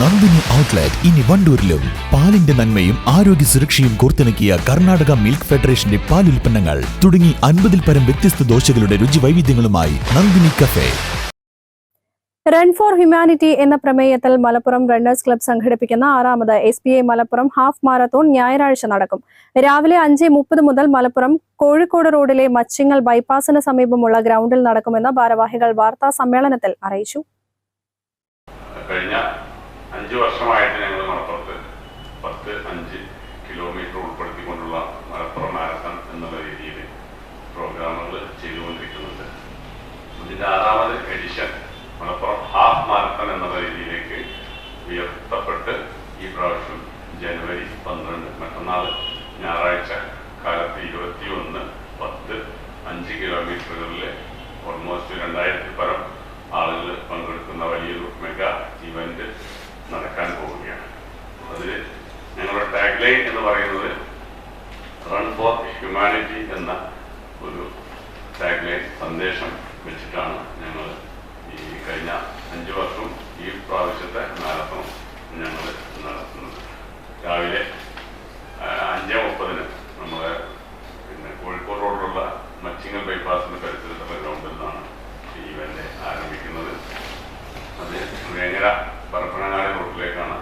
Nandini outlet ഇനി വണ്ടൂരിലും. പാലിന്റെ നന്മയും ആരോഗ്യ സുരക്ഷയും കോർത്തിണക്കിയ കർണാടക മിൽക്ക് ഫെഡറേഷന്റെ പാൽ ഉൽപ്പന്നങ്ങൾ തുടങ്ങി അൻപതിൽ പരം വ്യത്യസ്ത ദോശകളുടെ രുചി വൈവിധ്യങ്ങളുമായി Nandini cafe. Run for humanity എന്ന പ്രമേയത്തിൽ മലപ്പുറം റണ്ണേഴ്സ് ക്ലബ്ബ് സംഘടിപ്പിക്കുന്ന ആറാമത് S B I Malappuram half marathon ഞായറാഴ്ച നടക്കും. രാവിലെ അഞ്ച് മുപ്പത് മുതൽ മലപ്പുറം കോഴിക്കോട് റോഡിലെ മച്ചിങ്ങൽ ബൈപ്പാസിന് സമീപമുള്ള ഗ്രൗണ്ടിൽ നടക്കുമെന്ന് ഭാരവാഹികൾ വാർത്താ സമ്മേളനത്തിൽ അറിയിച്ചു. കഴിഞ്ഞ അഞ്ച് വർഷമായിട്ട് ഞങ്ങൾ മലപ്പുറത്ത് പത്ത് അഞ്ച് കിലോമീറ്റർ ഉൾപ്പെടുത്തിക്കൊണ്ടുള്ള മലപ്പുറം മാരത്തൺ എന്നുള്ള രീതിയിൽ പ്രോഗ്രാമുകൾ ചെയ്തുകൊണ്ടിരിക്കുന്നുണ്ട്. ഇതിന്റെ ആറാമത് എഡിഷൻ മലപ്പുറം ഹാഫ് മാരത്തൺ എന്നുള്ള രീതിയിലേക്ക് ഉയർത്തപ്പെട്ട് ഈ പ്രാവശ്യം ജനുവരി പന്ത്രണ്ട് മറ്റന്നാൾ ഞായറാഴ്ച കാലത്ത് ഇരുപത്തി ഒന്ന് ലൈൻ എന്ന് പറയുന്നത് റൺ ഫോർ ഹ്യൂമാനിറ്റി എന്ന ഒരു ടാഗ്ലൈൻ സന്ദേശം വെച്ചിട്ടാണ് ഞങ്ങൾ ഈ കഴിഞ്ഞ അഞ്ച് വർഷവും ഈ പ്രാവശ്യത്തെ മാരത്തോൺ ഞങ്ങൾ നടത്തുന്നത്. രാവിലെ അഞ്ച് മുപ്പതിന് നമ്മൾ പിന്നെ കോഴിക്കോട് റോഡിലുള്ള മച്ചിങ്ങൽ ബൈപ്പാസിന്റെ പരിസരത്തുള്ള ഗ്രൗണ്ടിൽ നിന്നാണ് ഈ ഇവന്റ് ആരംഭിക്കുന്നത്. അത് വേങ്ങര പരപ്പനങ്ങാടി റോഡിലേക്കാണ്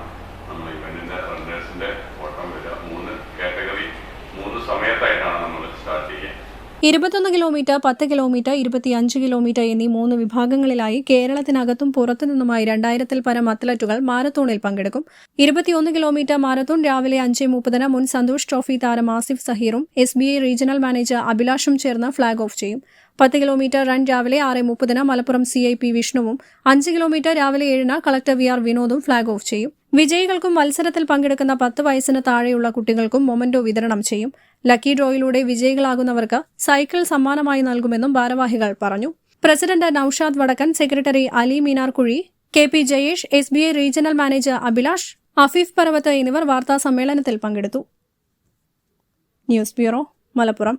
ഇരുപത്തൊന്ന് കിലോമീറ്റർ പത്ത് കിലോമീറ്റർ ഇരുപത്തിയഞ്ച് കിലോമീറ്റർ എന്നീ മൂന്ന് വിഭാഗങ്ങളിലായി കേരളത്തിനകത്തും പുറത്തുനിന്നുമായി രണ്ടായിരത്തിൽ പരം അത്ലറ്റുകൾ മാരത്തോണിൽ പങ്കെടുക്കും. ഇരുപത്തിയൊന്ന് കിലോമീറ്റർ മാരത്തോൺ രാവിലെ അഞ്ച് മുപ്പതിന് മുൻ സന്തോഷ് ട്രോഫി താരം Asif സഹീറും S B I regional manager അഭിലാഷും ചേർന്ന് ഫ്ളാഗ് ഓഫ് ചെയ്യും. പത്ത് കിലോമീറ്റർ റൺ രാവിലെ ആറ് മുപ്പതിന് മലപ്പുറം സി ഐ പി വിഷ്ണുവും അഞ്ച് കിലോമീറ്റർ രാവിലെ ഏഴിന് കളക്ടർ വി ആർ വിനോദും ഫ്ളാഗ് ഓഫ് ചെയ്യും. വിജയികൾക്കും മത്സരത്തിൽ പങ്കെടുക്കുന്ന പത്ത് വയസ്സിന് താഴെയുള്ള കുട്ടികൾക്കും മൊമന്റോ വിതരണം ചെയ്യും. ലക്കി ഡ്രോയിലൂടെ വിജയികളാകുന്നവർക്ക് സൈക്കിൾ സമ്മാനമായി നൽകുമെന്നും ഭാരവാഹികൾ പറഞ്ഞു. President Noushad Vadakkan secretary Ali Meenarkuzhi K P Jayesh S B I regional manager Abhilash Afeef Parvath എന്നിവർ വാർത്താ സമ്മേളനത്തിൽ പങ്കെടുത്തു. News bureau Malappuram.